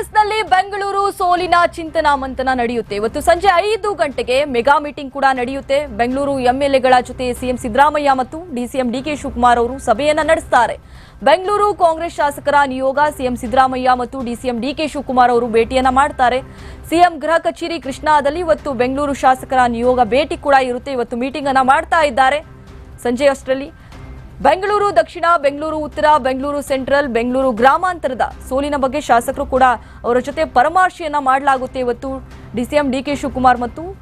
ಕಾಂಗ್ರೆಸ್ನಲ್ಲಿ ಬೆಂಗಳೂರು ಸೋಲಿನ ಚಿಂತನ ಮಂಥನ ನಡೆಯುತ್ತೆ. ಇವತ್ತು ಸಂಜೆ ಐದು ಗಂಟೆಗೆ ಮೆಗಾ ಮೀಟಿಂಗ್ ಕೂಡ ನಡೆಯುತ್ತೆ. ಬೆಂಗಳೂರು ಎಂಎಲ್ಎಗಳ ಜೊತೆ ಸಿಎಂ ಸಿದ್ದರಾಮಯ್ಯ ಮತ್ತು ಡಿಸಿಎಂ ಡಿಕೆ ಶಿವಕುಮಾರ್ ಅವರು ಸಭೆಯನ್ನ ನಡೆಸ್ತಾರೆ. ಬೆಂಗಳೂರು ಕಾಂಗ್ರೆಸ್ ಶಾಸಕರ ನಿಯೋಗ ಸಿಎಂ ಸಿದ್ದರಾಮಯ್ಯ ಮತ್ತು ಡಿಸಿಎಂ ಡಿಕೆ ಶಿವಕುಮಾರ್ ಅವರು ಭೇಟಿಯನ್ನ ಮಾಡ್ತಾರೆ. ಸಿಎಂ ಗೃಹ ಕಚೇರಿ ಕೃಷ್ಣಾದಲ್ಲಿ ಇವತ್ತು ಬೆಂಗಳೂರು ಶಾಸಕರ ನಿಯೋಗ ಭೇಟಿ ಕೂಡ ಇರುತ್ತೆ. ಇವತ್ತು ಮೀಟಿಂಗ್ ಅನ್ನ ಮಾಡ್ತಾ ಇದ್ದಾರೆ. ಸಂಜೆ ಅಷ್ಟರಲ್ಲಿ ಬೆಂಗಳೂರು, ದಕ್ಷಿಣ, ಬೆಂಗಳೂರು, ಉತ್ತರ, ಬೆಂಗಳೂರು ಸೆಂಟ್ರಲ್, ಬೆಂಗಳೂರು ಗ್ರಾಮಾಂತರದ ಸೋಲಿನ ಬಗ್ಗೆ ಶಾಸಕರು ಕೂಡ ಅವರ ಜೊತೆ ಪರಾಮರ್ಶೆಯನ್ನ ಮಾಡಲಾಗುತ್ತೆ ಇವತ್ತು. ಡಿಸಿಎಂ ಡಿಕೆ ಶಿವಕುಮಾರ್ ಮತ್ತು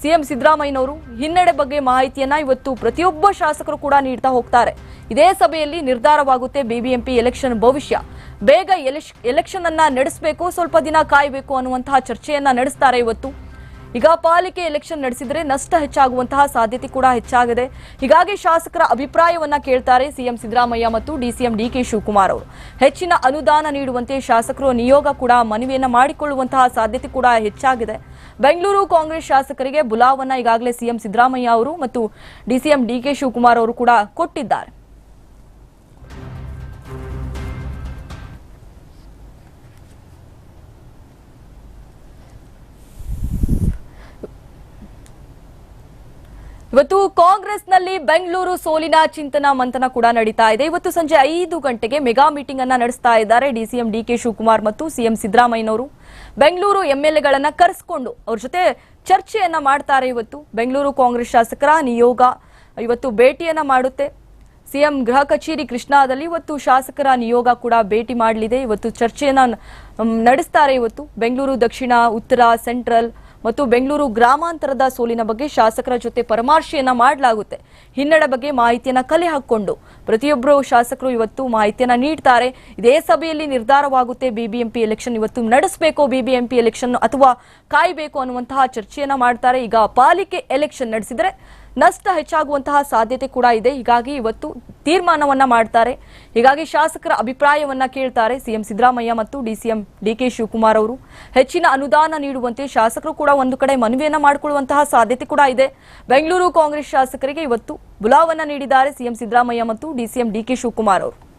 ಸಿಎಂ ಸಿದ್ದರಾಮಯ್ಯನವರು ಹಿನ್ನಡೆ ಬಗ್ಗೆ ಮಾಹಿತಿಯನ್ನ ಇವತ್ತು ಪ್ರತಿಯೊಬ್ಬ ಶಾಸಕರು ಕೂಡ ನೀಡ್ತಾ ಹೋಗ್ತಾರೆ. ಇದೇ ಸಭೆಯಲ್ಲಿ ನಿರ್ಧಾರವಾಗುತ್ತೆ ಬಿಬಿಎಂಪಿ ಎಲೆಕ್ಷನ್ ಭವಿಷ್ಯ. ಬೇಗ ಎಲೆಕ್ಷ- ಎಲೆಕ್ಷನ್ ಅನ್ನ ನಡೆಸಬೇಕು, ಸ್ವಲ್ಪ ದಿನ ಕಾಯಬೇಕು ಅನ್ನುವಂತಹ ಚರ್ಚೆಯನ್ನ ನಡೆಸ್ತಾರೆ ಇವತ್ತು. ಈಗ ಪಾಲಿಕೆ ಎಲೆಕ್ಷನ್ ನಡೆಸಿದ್ರೆ ನಷ್ಟ ಹೆಚ್ಚಾಗುವಂತಹ ಸಾಧ್ಯತೆ ಕೂಡ ಹೆಚ್ಚಾಗಿದೆ. ಹೀಗಾಗಿ ಶಾಸಕರ ಅಭಿಪ್ರಾಯವನ್ನ ಕೇಳ್ತಾರೆ ಸಿಎಂ ಸಿದ್ದರಾಮಯ್ಯ ಮತ್ತು ಡಿಸಿಎಂ ಡಿಕೆ ಶಿವಕುಮಾರ್ ಅವರು. ಹೆಚ್ಚಿನ ಅನುದಾನ ನೀಡುವಂತೆ ಶಾಸಕರು ನಿಯೋಗ ಕೂಡ ಮನವಿಯನ್ನ ಮಾಡಿಕೊಳ್ಳುವಂತಹ ಸಾಧ್ಯತೆ ಕೂಡ ಹೆಚ್ಚಾಗಿದೆ. ಬೆಂಗಳೂರು ಕಾಂಗ್ರೆಸ್ ಶಾಸಕರಿಗೆ ಬುಲಾವನ್ನ ಈಗಾಗಲೇ ಸಿಎಂ ಸಿದ್ದರಾಮಯ್ಯ ಅವರು ಮತ್ತು ಡಿಸಿಎಂ ಡಿಕೆ ಶಿವಕುಮಾರ್ ಅವರು ಕೂಡ ಕೊಟ್ಟಿದ್ದಾರೆ. ಇವತ್ತು ಕಾಂಗ್ರೆಸ್ನಲ್ಲಿ ಬೆಂಗಳೂರು ಸೋಲಿನ ಚಿಂತನ ಮಂಥನ ಕೂಡ ನಡೀತಾ ಇದೆ. ಇವತ್ತು ಸಂಜೆ ಐದು ಗಂಟೆಗೆ ಮೆಗಾ ಮೀಟಿಂಗ್ ಅನ್ನ ನಡೆಸ್ತಾ ಇದ್ದಾರೆ ಡಿಸಿಎಂ ಡಿಕೆ ಶಿವಕುಮಾರ್ ಮತ್ತು ಸಿಎಂ ಸಿದ್ದರಾಮಯ್ಯನವರು. ಬೆಂಗಳೂರು ಎಂಎಲ್ಎಗಳನ್ನ ಕರೆಸ್ಕೊಂಡು ಅವ್ರ ಜೊತೆ ಚರ್ಚೆಯನ್ನ ಮಾಡ್ತಾರೆ ಇವತ್ತು. ಬೆಂಗಳೂರು ಕಾಂಗ್ರೆಸ್ ಶಾಸಕರ ನಿಯೋಗ ಇವತ್ತು ಭೇಟಿಯನ್ನ ಮಾಡುತ್ತೆ. ಸಿಎಂ ಗೃಹ ಕಚೇರಿ ಕೃಷ್ಣಾದಲ್ಲಿ ಇವತ್ತು ಶಾಸಕರ ನಿಯೋಗ ಕೂಡ ಭೇಟಿ ಮಾಡಲಿದೆ. ಇವತ್ತು ಚರ್ಚೆಯನ್ನ ನಡೆಸ್ತಾರೆ ಇವತ್ತು. ಬೆಂಗಳೂರು ದಕ್ಷಿಣ, ಉತ್ತರ, ಸೆಂಟ್ರಲ್ ಮತ್ತು ಬೆಂಗಳೂರು ಗ್ರಾಮಾಂತರದ ಸೋಲಿನ ಬಗ್ಗೆ ಶಾಸಕರ ಜೊತೆ ಪರಾಮರ್ಶೆಯನ್ನ ಮಾಡಲಾಗುತ್ತೆ. ಹಿನ್ನಡೆ ಬಗ್ಗೆ ಮಾಹಿತಿಯನ್ನ ಕಲೆ ಹಾಕೊಂಡು ಪ್ರತಿಯೊಬ್ಬರು ಶಾಸಕರು ಇವತ್ತು ಮಾಹಿತಿಯನ್ನ ನೀಡ್ತಾರೆ. ಇದೇ ಸಭೆಯಲ್ಲಿ ನಿರ್ಧಾರವಾಗುತ್ತೆ ಬಿಬಿಎಂಪಿ ಎಲೆಕ್ಷನ್. ಇವತ್ತು ನಡೆಸಬೇಕು ಬಿಬಿಎಂಪಿ ಎಲೆಕ್ಷನ್ ಅಥವಾ ಕಾಯಬೇಕು ಅನ್ನುವಂತಹ ಚರ್ಚೆಯನ್ನ ಮಾಡ್ತಾರೆ. ಈಗ ಪಾಲಿಕೆ ಎಲೆಕ್ಷನ್ ನಡೆಸಿದ್ರೆ ನಷ್ಟ ಹೆಚ್ಚಾಗುವಂತಹ ಸಾಧ್ಯತೆ ಕೂಡ ಇದೆ. ಹೀಗಾಗಿ ಇವತ್ತು ತೀರ್ಮಾನವನ್ನ ಮಾಡ್ತಾರೆ. ಹೀಗಾಗಿ ಶಾಸಕರ ಅಭಿಪ್ರಾಯವನ್ನ ಕೇಳ್ತಾರೆ ಸಿಎಂ ಸಿದ್ದರಾಮಯ್ಯ ಮತ್ತು ಡಿಸಿಎಂ ಡಿಕೆ ಶಿವಕುಮಾರ್ ಅವರು. ಹೆಚ್ಚಿನ ಅನುದಾನ ನೀಡುವಂತೆ ಶಾಸಕರು ಕೂಡ ಒಂದು ಕಡೆ ಮನವಿಯನ್ನ ಮಾಡಿಕೊಳ್ಳುವಂತಹ ಸಾಧ್ಯತೆ ಕೂಡ ಇದೆ. ಬೆಂಗಳೂರು ಕಾಂಗ್ರೆಸ್ ಶಾಸಕರಿಗೆ ಇವತ್ತು ಬುಲಾವನ್ನ ನೀಡಿದ್ದಾರೆ ಸಿಎಂ ಸಿದ್ದರಾಮಯ್ಯ ಮತ್ತು ಡಿಸಿಎಂ ಡಿಕೆ ಶಿವಕುಮಾರ್ ಅವರು.